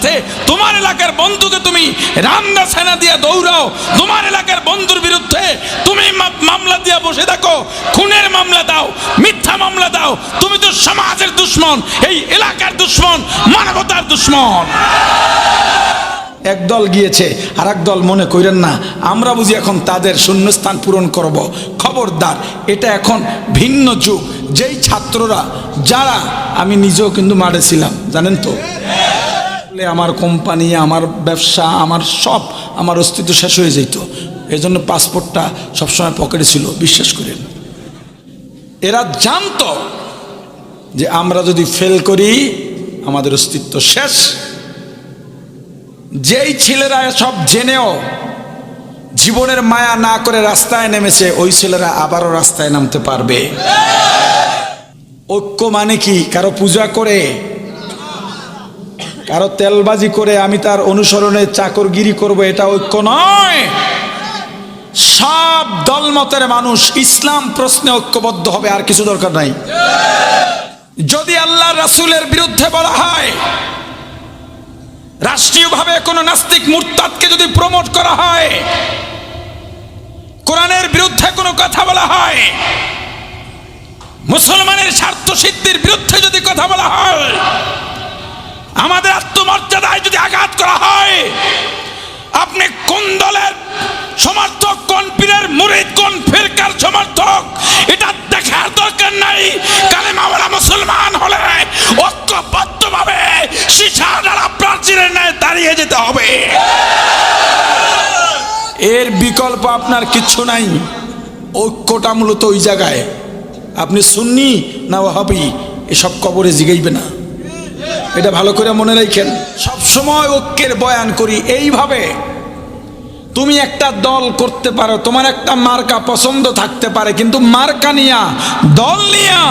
স্বার্থে তোমার এলাকার বন্ধুকে তুমি রামদা সেনা দিয়ে দৌড়াও, তোমার এলাকার বন্ধুর বিরুদ্ধে তুমি মামলা দিয়ে বসে থাকো, খুনের মামলা দাও, মিথ্যা মামলা দাও, তুমি তো সমাজের দুশ্মন, এই এলাকার দুশ্মন, মানবতার দুশ্মন। একদল গিয়েছে আর দল মনে করেন না, আমরা বুঝি এখন তাদের শূন্যস্থান পূরণ করব। খবরদার, এটা এখন ভিন্ন যুগ। যেই ছাত্ররা, যারা, আমি নিজেও কিন্তু মারেছিলাম জানেন তো? বলে আমার কোম্পানি, আমার ব্যবসা, আমার সব আমার অস্তিত্ব শেষ হয়ে যেত। এই জন্য পাসপোর্টটা সবসময় পকেটে ছিল, বিশ্বাস করেন। এরা জানতো যে আমরা যদি ফেল করি, আমাদের অস্তিত্ব শেষ। যেই ছেলেরা সব জেনেও জীবনের মায়া না করে রাস্তায় নেমেছে, ওই ছেলেরা আবারও রাস্তায় নামতে পারবে। ঐক্য মানে কি? কারও পূজা করে কারও তেলবাজি করে আমি তার অনুসরণে চাকরগিরি করব, এটা ঐক্য নয়। সব দলমতের মানুষ ইসলাম প্রশ্নে ঐক্যবদ্ধ হবে, আর কিছু দরকার নাই। যদি আল্লাহ রাসূলের বিরুদ্ধে বলা হয়, রাষ্ট্রীয়ভাবে কোনো নাস্তিক মুরতাদকে যদি প্রমোট করা হয়, কোরআনের বিরুদ্ধে কোনো কথা বলা হয়, মুসলমানের স্বার্থ সিদ্ধির বিরুদ্ধে যদি কথা বলা হয় আমাদের আত্মমর্যাদায় যদি আঘাত করা হয়, আপনি কোন দলের সমর্থক, কোন পীরের মুরিদ, কোন ফিরকার সমর্থক, এটা দেখার দরকার নাই। কালেমাওয়ালা মুসলমান হলে ঐক্যবদ্ধভাবে দ্বারা প্রাচীরের ন্যায় দাঁড়িয়ে যেতে হবে। এর বিকল্প আপনার কিচ্ছু নাই। ঐক্যটা মূলত ওই জায়গায়। আপনি সুন্নি না ওহাবি এসব কবরে জিগাইবে না। এটা ভালো করে মনে রাখেন। সবসময় ঐক্যের বয়ান করি এইভাবে। তুমি একটা দল করতে পারো, তোমার একটা মার্কা পছন্দ থাকতে পারে, কিন্তু মার্কা নিয়া, দল নিয়া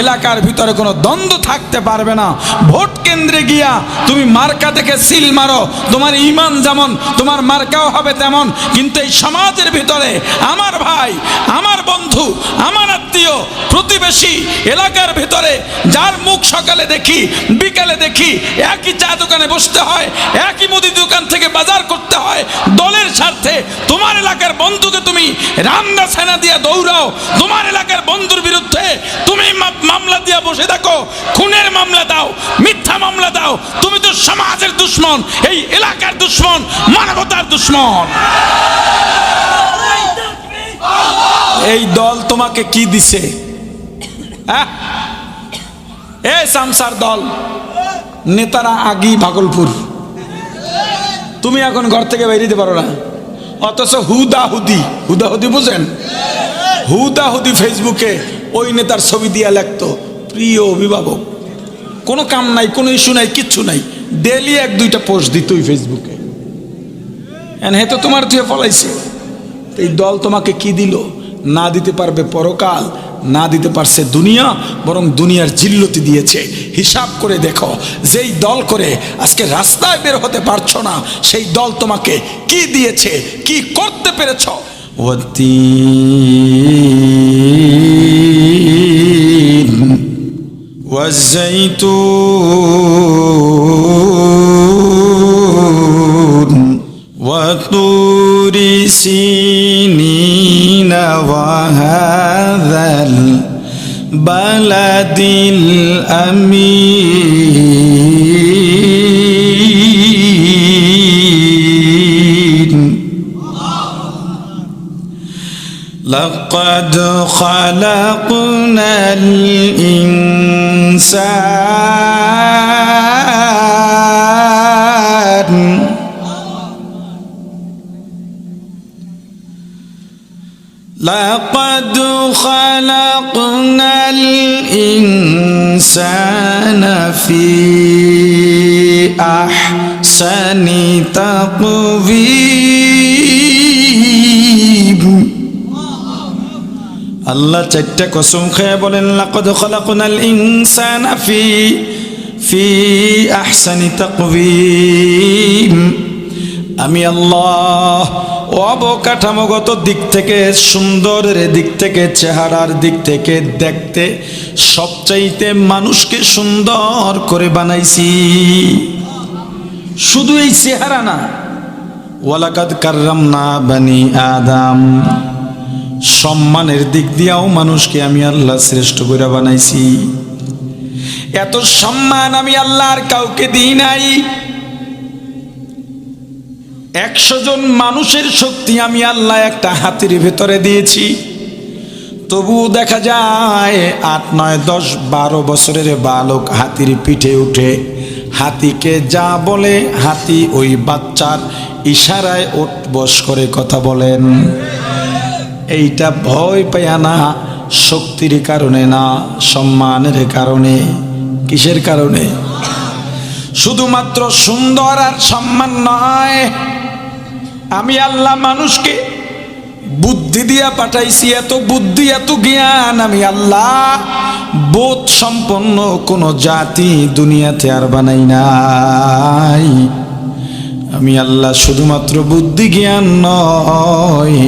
এলাকার ভিতরে কোনো দ্বন্দ্ব থাকতে পারবে না। ভোট কেন্দ্রে গিয়া তুমি মার্কা থেকে সিল মারো, তোমার ইমান যেমন, তোমার মার্কাও হবে তেমন, কিন্তু এই সমাজের ভিতরে আমার ভাই, আমার বন্ধু, আমার আত্মীয়, প্রতিবেশী এলাকার ভিতরে যার মুখ সকালে দেখি, বিকালে দেখি, একই চা দোকানে বসতে হয়, একই মুদি দোকান থেকে বাজার করতে হয়, দলের স্বার্থে তোমার এলাকার বন্ধুকে তুমি রামদা সেনা দিয়ে দৌড়াও। তোমার এলাকার বন্ধুর বিরুদ্ধে তুমি মামলা দিয়ে বসে থাকো। খুনের মামলা দাও, মিথ্যা মামলা দাও। তুমি তো সমাজের দুশ্মন, এই এলাকার দুশ্মন, মানবতার দুশ্মন। এই দল তোমাকে কি দিছে? হ্যাঁ? এ সামসার দল, নেতারা আগি ভাগলপুর। তুমি এখন ঘর থেকে বেরিয়ে দিতে পারো না। অথচ হুদাহুদি হুদাহুদি বুঝেন? হুদাহুদি ফেসবুকে ওই নেতার ছবি দিয়া লেখতো, প্রিয় অভিভাবক, কোনো কাম নাই, কোনো ইস্যু নাই, কিচ্ছু নাই। ডেলি এক, দুইটা পোস্ট দিত ওই ফেসবুকে হে তো তোমার তুই ফলাইছে। এই দল তোমাকে কি দিল? না দিতে পারবে পরকাল না দিতে পারছে দুনিয়া বরং দুনিয়ার জিল্লতি দিয়েছে হিসাব করে দেখো যেই দল করে আজকে রাস্তায় বের হতে পারছো না সেই দল তোমাকে কি দিয়েছে কি করতে পেরেছ والزيتون البلد الأمين. لقد خلقنا الإنسان. لقد الإنسان في أحسن تقويم আল্লাহ চারটা কসম খেয়ে বলেন লাকদ খলাকুনাল ইনসানা ফি ফি আহসানি তাকওয়িম আমি আল্লাহ অবকাঠামোগত দিক থেকে সুন্দরের দিক থেকে, চেহারার দিক থেকে দেখতে সবচাইতে মানুষকে সুন্দর করে বানাইছি। শুধু এই চেহারা না, ওয়ালাকাদ কাররামনা বানি আদম। সম্মানের দিক দিয়াও মানুষকে আমি আল্লাহ শ্রেষ্ঠ করে বানাইছি। এত সম্মান আমি আল্লাহর কাউকে দিই নাই। একশো জন মানুষের শক্তি আমি আল্লাহ একটা হাতির ভেতরে দিয়েছি। তবু দেখা যায় আট, নয়, দশ, বারো বছরের বালক হাতির পিঠে উঠে হাতিকে যা বলে হাতি ওই বাচ্চার ইশারায় ওঠ বস করে কথা বলেন। এইটা ভয় পায় না, শক্তির কারণে না, সম্মানের কারণে, কিসের কারণে? শুধুমাত্র সুন্দর আর সম্মান নয় আমি আল্লাহ মানুষকে বুদ্ধি দিয়া পাঠাইছি, এত বুদ্ধি, এত জ্ঞান, আমি আল্লাহ বোধ সম্পন্ন কোন জাতি দুনিয়াতে আর বানাই নাই। আমি আল্লাহ শুধুমাত্র বুদ্ধি জ্ঞান নয়,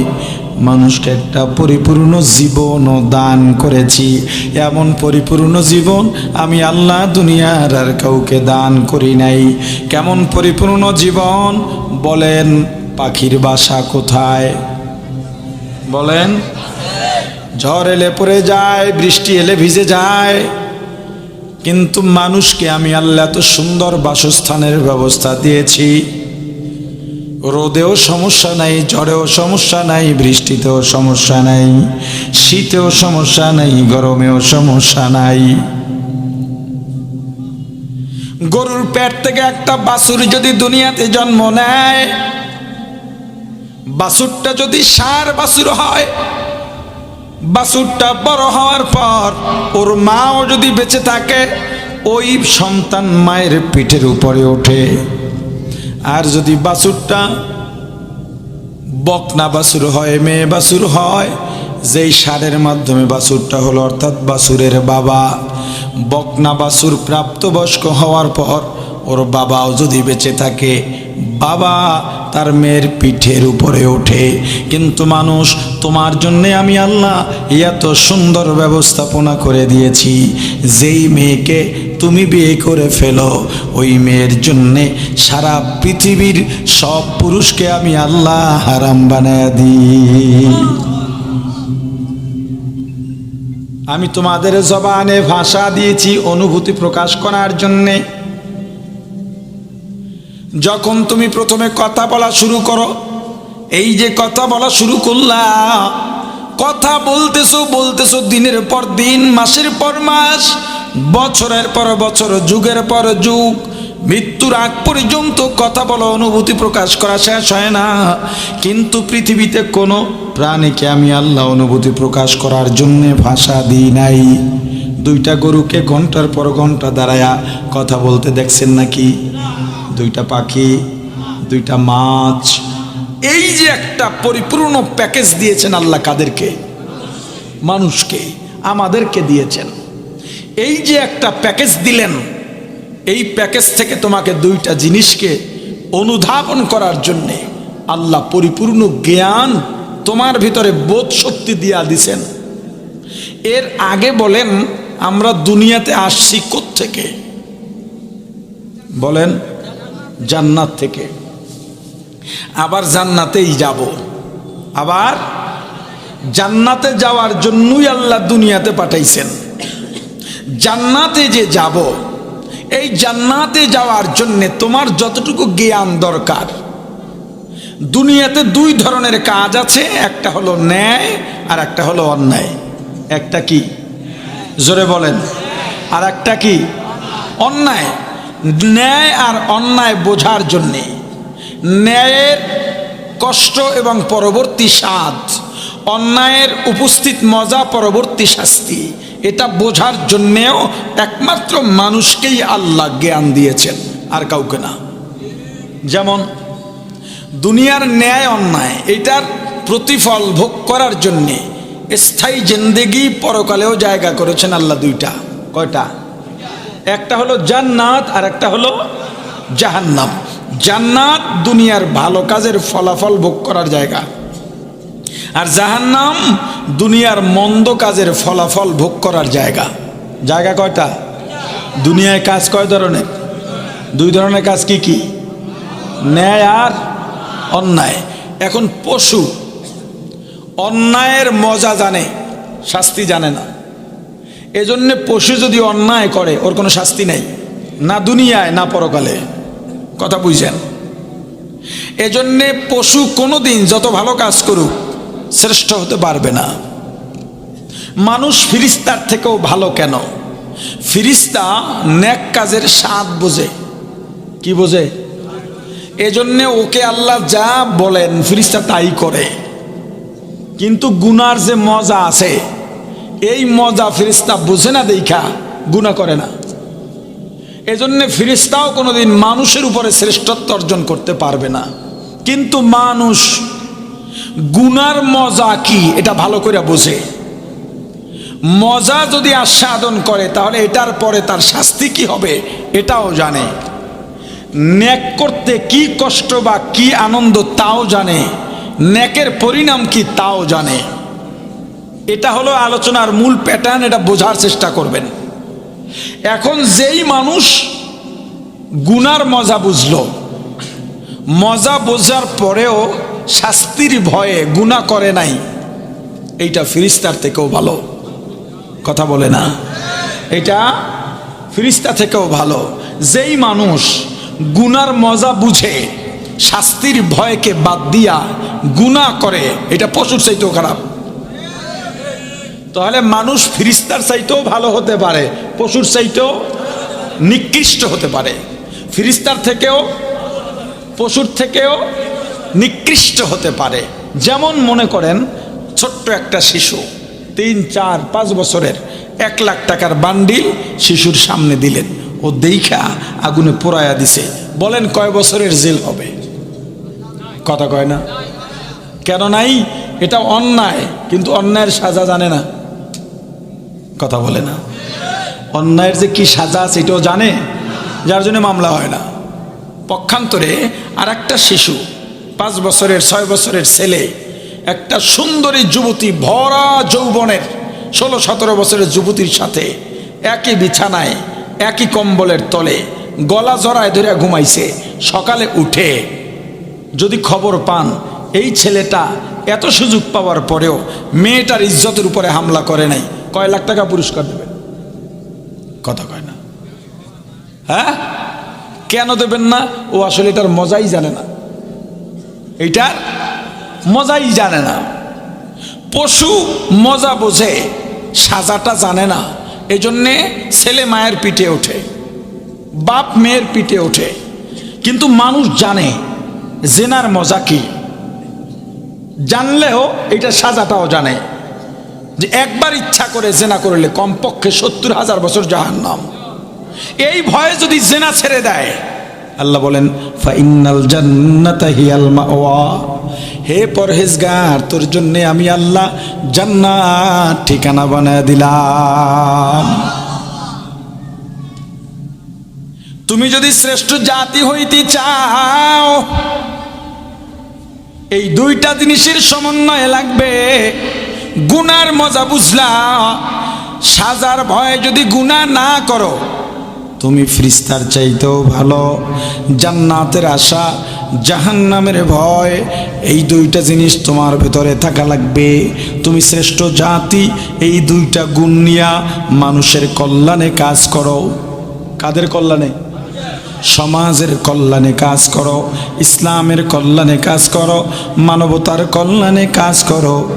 মানুষকে একটা পরিপূর্ণ জীবন দান করেছি। এমন পরিপূর্ণ জীবন আমি আল্লাহ দুনিয়ার আর কাউকে দান করি নাই। কেমন পরিপূর্ণ জীবন বলেন পাখির বাসা কোথায়? বলেন, ঝড় এলে পড়ে যায়, বৃষ্টি এলে ভিজে যায়। কিন্তু মানুষকে আমি আল্লাহ এত সুন্দর বাসস্থানের ব্যবস্থা দিয়েছি। রোদেও সমস্যা নাই, ঝড়েও সমস্যা নাই, বৃষ্টিতেও সমস্যা নাই, শীতেও সমস্যা নাই, গরমেও সমস্যা নাই। গরুর পেট থেকে একটা বাছুর যদি দুনিয়াতে জন্ম নেয় বাছুরটা যদি সার বাসুর হয়, বাসুরটা বড় হওয়ার পর ওর মাও যদি বেঁচে থাকে, ওই সন্তান মায়ের পিঠের উপরে ওঠে। আর যদি বাসুরটা বকনা বাসুর হয়, মেয়ে বাসুর হয়, যেই সারের মাধ্যমে বাসুরটা হলো, অর্থাৎ বাসুরের বাবা, বকনা বাছুর প্রাপ্তবয়স্ক হওয়ার পর ওর বাবাও যদি বেঁচে থাকে, বাবা তার মেয়ের পিঠের উপরে ওঠে। কিন্তু মানুষ, তোমার জন্যে আমি আল্লাহ এত সুন্দর ব্যবস্থাপনা করে দিয়েছি। যেই মেয়েকে তুমি বিয়ে করে ফেলো, ওই মেয়ের জন্যে সারা পৃথিবীর সব পুরুষকে আমি আল্লাহ হারাম বানায় দিই। আমি তোমাদের জবানে ভাষা দিয়েছি অনুভূতি প্রকাশ করার জন্যে। যখন তুমি প্রথমে কথা বলা শুরু করো, এই যে কথা বলা শুরু করলা, কথা বলতেছো বলতেছো দিনের পর দিন, মাসের পর মাস, বছরের পর বছর, যুগের পর যুগ, মৃত্যুর আগ পর্যন্ত কথা বলা অনুভূতি প্রকাশ করা শেষ হয় না। কিন্তু পৃথিবীতে কোনো প্রাণীকে আমি আল্লাহ অনুভূতি প্রকাশ করার জন্যে ভাষা দিই নাই। দুইটা গরুকে ঘণ্টার পর ঘণ্টা দাঁড়ায়া কথা বলতে দেখছেন নাকি? দুইটা পাখি, দুইটা মাছ। এই যে একটা পরিপূর্ণ প্যাকেজ দিয়েছেন আল্লাহ কাদেরকে, মানুষকে, আমাদেরকে দিয়েছেন। এই যে একটা প্যাকেজ দিলেন, এই প্যাকেজ থেকে তোমাকে দুইটা জিনিসকে অনুধাবন করার জন্যে আল্লাহ পরিপূর্ণ জ্ঞান তোমার ভিতরে বোধ শক্তি দিয়া দিছেন। এর আগে বলেন, আমরা দুনিয়াতে আসছি থেকে বলেন জান্নাত থেকে। আবার জান্নাতেই যাব। আবার জান্নাতে যাওয়ার জন্যই আল্লাহ দুনিয়াতে পাঠাইছেন। জান্নাতে যে যাব, এই জান্নাতে যাওয়ার জন্যে তোমার যতটুকু জ্ঞান দরকার। দুনিয়াতে দুই ধরনের কাজ আছে, একটা হলো ন্যায় আর একটা হলো অন্যায়। একটা কি? জোরে বলেন। আর একটা কি? অন্যায়। ন্যায় আর অন্যায় বোঝার জন্যে ন্যায়ের কষ্ট এবং পরবর্তী স্বাদ, অন্যায়ের উপস্থিত মজা, পরবর্তী শাস্তি, এটা বোঝার জন্যেও একমাত্র মানুষকেই আল্লাহ জ্ঞান দিয়েছেন, আর কাউকে না। যেমন, দুনিয়ার ন্যায় অন্যায়, এটার প্রতিফল ভোগ করার জন্যে স্থায়ী জেন্দেগি পরকালেও জায়গা করেছেন আল্লাহ দুইটা। কয়টা? একটা হলো জান্নাত আর একটা হলো জাহান্নাম। জান্নাত দুনিয়ার ভালো কাজের ফলাফল ভোগ করার জায়গা। আর জাহান্নাম দুনিয়ার মন্দ কাজের ফলাফল ভোগ করার জায়গা। জায়গা কয়টা? দুনিয়ায় কাজ কয় ধরনের? দুই ধরনের কাজ কি কি? ন্যায় আর অন্যায়। এখন পশু, অন্যায়ের মজা জানে, শাস্তি জানে না। এজন্য পশু যদি অন্যায় করে, ওর কোনো শাস্তি নেই। না দুনিয়ায়, না পরকালে। কথা বুঝছেন? এজন্যে পশু কোনোদিন যত ভালো কাজ করুক, শ্রেষ্ঠ হতে পারবে না। মানুষ ফিরিস্তার থেকেও ভালো কেন? ফিরিস্তা ন্যাক কাজের স্বাদ বোঝে। কি বোঝে? এজন্যে ওকে আল্লাহ যা বলেন, ফিরিস্তা তাই করে। কিন্তু গুনার যে মজা আছে এই মজা ফিরিস্তা বুঝে না দেখা গুণা করে না। এজন্য ফিরিস্তাও কোনোদিন মানুষের উপরে শ্রেষ্ঠত্ব অর্জন করতে পারবে না। কিন্তু মানুষ গুনার মজা কি, এটা ভালো করে বোঝে। মজা যদি আস্বাদন করে, তাহলে এটার পরে তার শাস্তি কি হবে, এটাও জানে। ন্যাক করতে কি কষ্ট বা কি আনন্দ, তাও জানে। ন্যাকের পরিণাম কি, তাও জানে। এটা হলো আলোচনার মূল প্যাটার্ন এটা বোঝার চেষ্টা করবেন। এখন যেই মানুষ গুনার মজা বুঝল, মজা বোঝার পরেও শাস্তির ভয়ে গুণা করে নাই, এইটা ফিরিস্তার থেকেও ভালো। কথা বলে না? এটা ফিরিস্তা থেকেও ভালো। যেই মানুষ গুনার মজা বুঝে, শাস্তির ভয়কে বাদ দিয়া গুণা করে, এটা পশুর চাইতেও খারাপ। তাহলে মানুষ ফিরিস্তার চাইতেও ভালো হতে পারে, পশুর চাইতেও নিকৃষ্ট হতে পারে। ফিরিস্তার থেকেও, পশুর থেকেও নিকৃষ্ট হতে পারে। যেমন মনে করেন, ছোট্ট একটা শিশু, তিন, চার, পাঁচ বছরের এক লাখ টাকার বান্ডিল শিশুর সামনে দিলেন। ও দেইখা আগুনে পোড়ায়া দিছে। বলেন কয় বছরের জেল হবে? কথা কয় না। কেন নাই? এটা অন্যায়, কিন্তু অন্যায়ের সাজা জানে না। কথা বলে না। অন্যায়ের যে কি সাজা আছে এটাও জানে, যার জন্য মামলা হয় না। পক্ষান্তরে আর একটা শিশু, পাঁচ বছরের, ছয় বছরের ছেলে, একটা সুন্দরী যুবতী, ভরা যৌবনের, ষোলো, সতেরো বছরের যুবতীর সাথে একই বিছানায়, একই কম্বলের তলে গলা জড়ায় ধরে ঘুমাইছে। সকালে উঠে যদি খবর পান এই ছেলেটা এত সুযোগ পাওয়ার পরেও মেয়েটার ইজ্জতের উপরে হামলা করে নাই। কয় লাখ টাকা পুরস্কার দেবেন? কথা কয় না। হ্যাঁ? কেন দেবেন না? ও আসলে এটার মজাই জানে না। এইটার মজাই জানে না। পশু মজা বোঝে, সাজাটা জানে না। এই জন্যে ছেলে মায়ের পিঠে ওঠে, বাপ মেয়ের পিঠে ওঠে। কিন্তু মানুষ জানে, জেনার মজা কি? জানলেও এটা সাজাটাও জানে যে একবার ইচ্ছা করে জেনা করলে কমপক্ষে সত্তর হাজার বছর জাহান নাম এই ভয়ে যদি জেনা ছেড়ে দেয়, আল্লাহ বলেন ফাইনাল জান্নাতা হিয়াল মাওয়া। হে পরহেজগার, তোর জন্য আমি আল্লাহ জান্নাত ঠিকানা বানায় দিলাম। তুমি যদি শ্রেষ্ঠ জাতি হইতে চাও এই দুইটা জিনিসের সমন্বয় লাগবে। গুনার মজা বুঝলা, সাজার ভয়ে যদি গুনাহ না করো, তুমি ফ্রিস্তার চাইতেও ভালো, জান্নাতের আশা, জাহান্নামের ভয়, এই দুইটা জিনিস তোমার ভেতরে থাকা লাগবে। তুমি শ্রেষ্ঠ জাতি, এই দুইটা গুণ নিয়া মানুষের কল্যাণে কাজ করো। কাদের কল্যাণে? সমাজের কল্যাণে কাজ করো, ইসলামের কল্যাণে কাজ করো, মানবতার কল্যাণে কাজ করো।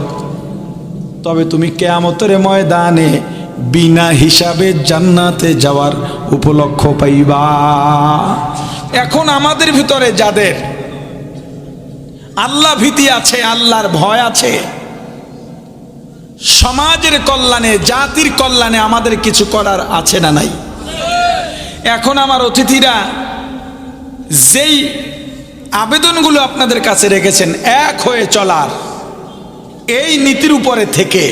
তবে তুমি কেয়ামতের ময়দানে বিনা হিসাবে জান্নাতে যাওয়ার উপলক্ষ পাইবা। এখন আমাদের ভিতরে যাদের আল্লাহ ভীতি আছে, আল্লাহর ভয় আছে, সমাজের কল্যাণে, জাতির কল্যাণে আমাদের কিছু করার আছে না নাই? এখন আমার অতিথিরা যেই আবেদনগুলো আপনাদের কাছে রেখেছেন, এক হয়ে চলার। এই নীতির উপরে থেকে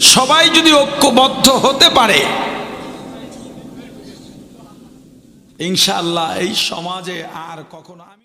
সবাই যদি ঐক্যবদ্ধ হতে পারে, ইনশাআল্লাহ এই সমাজে আর কখনো আমি